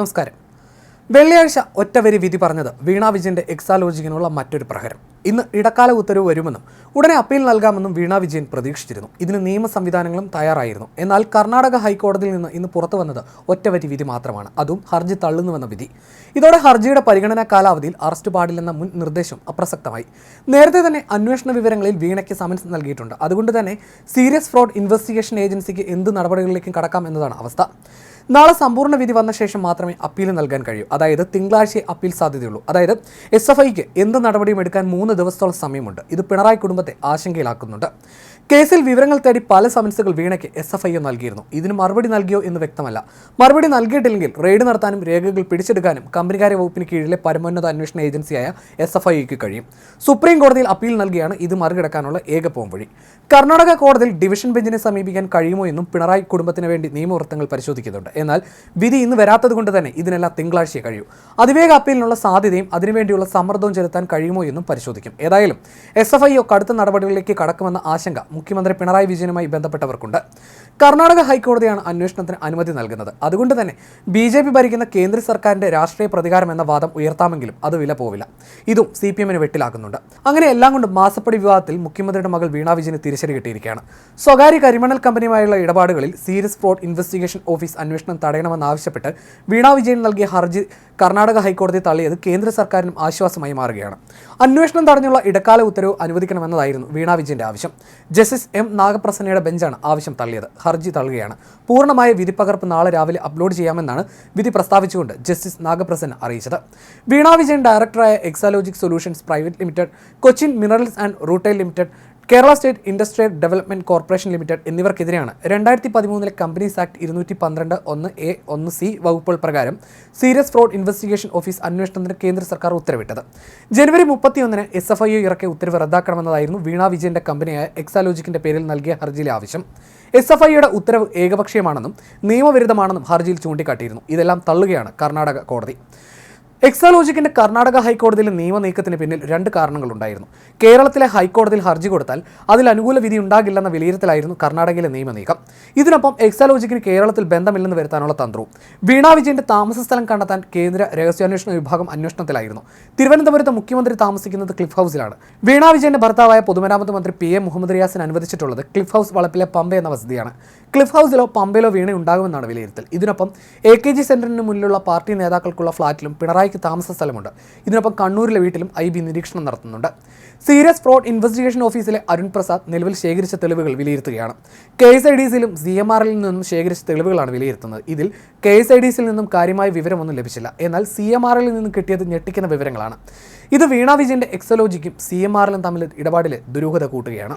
നമസ്കാരം. വെള്ളിയാഴ്ച ഒറ്റവരി വിധി പറഞ്ഞത് വീണ വിജയന്റെ എക്സാലോജിക്കിനുള്ള മറ്റൊരു പ്രഹരം. ഇന്ന് ഇടക്കാല ഉത്തരവ് വരുമെന്നും ഉടനെ അപ്പീൽ നൽകാമെന്നും വീണ വിജയൻ പ്രതീക്ഷിച്ചിരുന്നു. ഇതിന് നിയമ സംവിധാനങ്ങളും തയ്യാറായിരുന്നു. എന്നാൽ കർണാടക ഹൈക്കോടതിയിൽ നിന്ന് ഇന്ന് പുറത്തു വന്നത് ഒറ്റവരി വിധി മാത്രമാണ്. അതും ഹർജി തള്ളുന്നുവെന്ന വിധി. ഇതോടെ ഹർജിയുടെ പരിഗണനാ കാലാവധിയിൽ അറസ്റ്റ് പാടില്ലെന്ന മുൻ നിർദ്ദേശം അപ്രസക്തമായി. നേരത്തെ തന്നെ അന്വേഷണ വിവരങ്ങളിൽ വീണയ്ക്ക് സമൻസ് നൽകിയിട്ടുണ്ട്. അതുകൊണ്ട് തന്നെ സീരിയസ് ഫ്രോഡ് ഇൻവെസ്റ്റിഗേഷൻ ഏജൻസിക്ക് എന്ത് നടപടികളിലേക്കും കടക്കാം എന്നതാണ് അവസ്ഥ. നാളെ സമ്പൂർണ വിധി വന്ന ശേഷം മാത്രമേ അപ്പീൽ നൽകാൻ കഴിയൂ. അതായത് തിങ്കളാഴ്ച അപ്പീൽ സാധ്യതയുള്ളൂ. അതായത് എസ് എഫ് ഐക്ക് എന്ത് നടപടിയും എടുക്കാൻ മൂന്ന് ദിവസത്തോളം സമയമുണ്ട്. ഇത് പിണറായി കുടുംബത്തെ ആശങ്കയിലാക്കുന്നുണ്ട്. കേസിൽ വിവരങ്ങൾ തേടി പല സമൻസുകൾ വീണയ്ക്ക് എസ് എഫ് ഐ നൽകിയിരുന്നു. ഇതിന് മറുപടി നൽകിയോ എന്ന് വ്യക്തമല്ല. മറുപടി നൽകിയിട്ടില്ലെങ്കിൽ റെയ്ഡ് നടത്താനും രേഖകൾ പിടിച്ചെടുക്കാനും കമ്പനികാര്യ വകുപ്പിന് കീഴിലെ പരമോന്നത അന്വേഷണ ഏജൻസിയായ എസ് എഫ് ഐക്ക് കഴിയും. സുപ്രീം കോടതിയിൽ അപ്പീൽ നൽകിയാണ് ഇത് മറികടക്കാനുള്ള ഏക പോംവഴി കർണാടക കോടതിയിൽ ഡിവിഷൻ ബെഞ്ചിനെ സമീപിക്കാൻ കഴിയുമോ എന്നും പിണറായി കുടുംബത്തിന് വേണ്ടി നിയമവൃത്തങ്ങൾ പരിശോധിക്കുന്നുണ്ട്. എന്നാൽ വിധി ഇന്ന് വരാത്തത് കൊണ്ട് തന്നെ ഇതിനെല്ലാം തിങ്കളാഴ്ചയെ കഴിയൂ. അതിവേഗ അപ്പീലിനുള്ള സാധ്യതയും അതിനുവേണ്ടിയുള്ള സമ്മർദ്ദവും ചെലുത്താൻ കഴിയുമോ എന്നും പരിശോധിക്കും. ഏതായാലും എസ് എഫ് ഐ കടുത്ത നടപടികളിലേക്ക് കടക്കുമെന്ന ആശങ്ക മുഖ്യമന്ത്രി പിണറായി വിജയനുമായി ബന്ധപ്പെട്ടവർക്കുണ്ട്. കർണാടക ഹൈക്കോടതിയാണ് അന്വേഷണത്തിന് അനുമതി നൽകുന്നത്. അതുകൊണ്ട് തന്നെ ബി ജെ പി ഭരിക്കുന്ന കേന്ദ്ര സർക്കാരിന്റെ രാഷ്ട്രീയ പ്രതികാരം എന്ന വാദം ഉയർത്താമെങ്കിലും അത് വില പോവില്ല. ഇതും സി പി എമ്മിന് വെട്ടിലാക്കുന്നുണ്ട്. അങ്ങനെ എല്ലാം കൊണ്ടും മാസപ്പടി വിവാദത്തിൽ മുഖ്യമന്ത്രിയുടെ മകൾ വീണ വിജയന് തിരിച്ചടി കിട്ടിയിരിക്കുകയാണ്. സ്വകാര്യ കരിമണൽ കമ്പനിയുമായുള്ള ഇടപാടുകളിൽ സീരിയസ് ഫ്രോഡ് ഇൻവെസ്റ്റിഗേഷൻ ഓഫീസ് അന്വേഷണം തടയണമെന്നാവശ്യപ്പെട്ട് വീണ വിജയൻ നൽകിയ ഹർജി കർണാടക ഹൈക്കോടതി തള്ളിയത് കേന്ദ്ര സർക്കാരിനും ആശ്വാസമായി മാറുകയാണ്. അന്വേഷണം തടഞ്ഞുള്ള ഇടക്കാല ഉത്തരവ് അനുവദിക്കണമെന്നതായിരുന്നു വീണ വിജയന്റെ ആവശ്യം. ജസ്റ്റിസ് എം നാഗപ്രസന്നയുടെ ബെഞ്ചാണ് ആവശ്യം തള്ളിയത്. ഹർജി തള്ളുകയാണ്. പൂർണമായ വിധി പകർപ്പ് നാളെ രാവിലെ അപ്ലോഡ് ചെയ്യാമെന്നാണ് വിധി പ്രസ്താവിച്ചുകൊണ്ട് ജസ്റ്റിസ് നാഗപ്രസന്ന അറിയിച്ചത്. വീണ വിജയൻ ഡയറക്ടറായ Exalogic Solutions Private Limited Cochin Minerals and Rutile Limited Kerala State Industrial Development Corporation Limited എന്നിവർക്കെതിരെയാണ് രണ്ടായിരത്തി പതിമൂന്നിലെ കമ്പനീസ് ആക്ട് ഇരുന്നൂറ്റി പന്ത്രണ്ട് ഒന്ന് എ ഒന്ന് സി വകുപ്പുകൾ പ്രകാരം സീരിയസ് ഫ്രോഡ് ഇൻവെസ്റ്റിഗേഷൻ ഓഫീസ് അന്വേഷണത്തിന് കേന്ദ്ര സർക്കാർ ഉത്തരവിട്ടത്. ജനുവരി മുപ്പത്തിയൊന്നിന് എസ് എഫ് ഐ ഇറക്കിയ ഉത്തരവ് റദ്ദാക്കണമെന്നതായിരുന്നു വീണ വിജയന്റെ കമ്പനിയായ എക്സാലോജിക്കിന്റെ പേരിൽ നൽകിയ ഹർജിയിലെ ആവശ്യം. എസ് എഫ് ഐയുടെ ഉത്തരവ് ഏകപക്ഷീയമാണെന്നും നിയമവിരുദ്ധമാണെന്നും ഹർജിയിൽ ചൂണ്ടിക്കാട്ടിയിരുന്നു. ഇതെല്ലാം തള്ളുകയാണ് കർണാടക കോടതി. എക്സാലോജിക്കിന്റെ കർണാടക ഹൈക്കോടതിയിലെ നിയമ നീക്കത്തിന് പിന്നിൽ രണ്ട് കാരണങ്ങളുണ്ടായിരുന്നു. കേരളത്തിലെ ഹൈക്കോടതിയിൽ ഹർജി കൊടുത്താൽ അതിൽ അനുകൂല വിധി ഉണ്ടാകില്ലെന്ന വിലയിരുത്തലായിരുന്നു കർണാടകയിലെ നിയമ നീക്കം ഇതിനൊപ്പം എക്സാലോജിക്കിന് കേരളത്തിൽ ബന്ധമില്ലെന്ന് വരുത്താനുള്ള തന്ത്രവും. വീണ വിജയന്റെ താമസ സ്ഥലം കണ്ടെത്താൻ കേന്ദ്ര രഹസ്യാന്വേഷണ വിഭാഗം അന്വേഷണത്തിലായിരുന്നു. തിരുവനന്തപുരത്ത് മുഖ്യമന്ത്രി താമസിക്കുന്നത് ക്ലിഫ് ഹൗസിലാണ്. വീണ വിജയന്റെ ഭർത്താവായ പൊതുമരാമത്ത് മന്ത്രി പി എ മുഹമ്മദ് റിയാസിന് അനുവദിച്ചിട്ടുള്ളത് ക്ലിഫ് ഹൗസ് വളപ്പിലെ പമ്പ എന്ന വസതിയാണ്. ക്ലിഫ് ഹൗസിലോ പമ്പയിലോ വീണ ഉണ്ടാകുമെന്നാണ് വിലയിരുത്തൽ. ഇതിനൊപ്പം എ കെ ജി സെന്ററിന് മുന്നിലുള്ള പാർട്ടി നേതാക്കൾക്കുള്ള ഫ്ളാറ്റിലും പിണറായിക്ക് താമസ സ്ഥലമുണ്ട്. ഇതിനൊപ്പം കണ്ണൂരിലെ വീട്ടിലും ഐ ബി നിരീക്ഷണം നടത്തുന്നുണ്ട്. സീരിയസ് ഫ്രോഡ് ഇൻവെസ്റ്റിഗേഷൻ ഓഫീസിലെ അരുൺ പ്രസാദ് നിലവിൽ ശേഖരിച്ച തെളിവുകൾ വിലയിരുത്തുകയാണ്. കെ എസ് ഐ ഡി സിയിലും സി എം ആറിൽ നിന്നും ശേഖരിച്ച തെളിവുകളാണ് വിലയിരുത്തുന്നത്. ഇതിൽ കെ എസ് ഐ ഡി സിയിൽ നിന്നും കാര്യമായ വിവരമൊന്നും ലഭിച്ചില്ല. എന്നാൽ സി എം ആറിൽ നിന്നും കിട്ടിയത് ഞെട്ടിക്കുന്ന വിവരങ്ങളാണ്. ഇത് വീണ വിജയന്റെ എക്സലോജിക്കും സി എം ആറിലും തമ്മിൽ ഇടപാടിൽ ദുരൂഹത കൂട്ടുകയാണ്.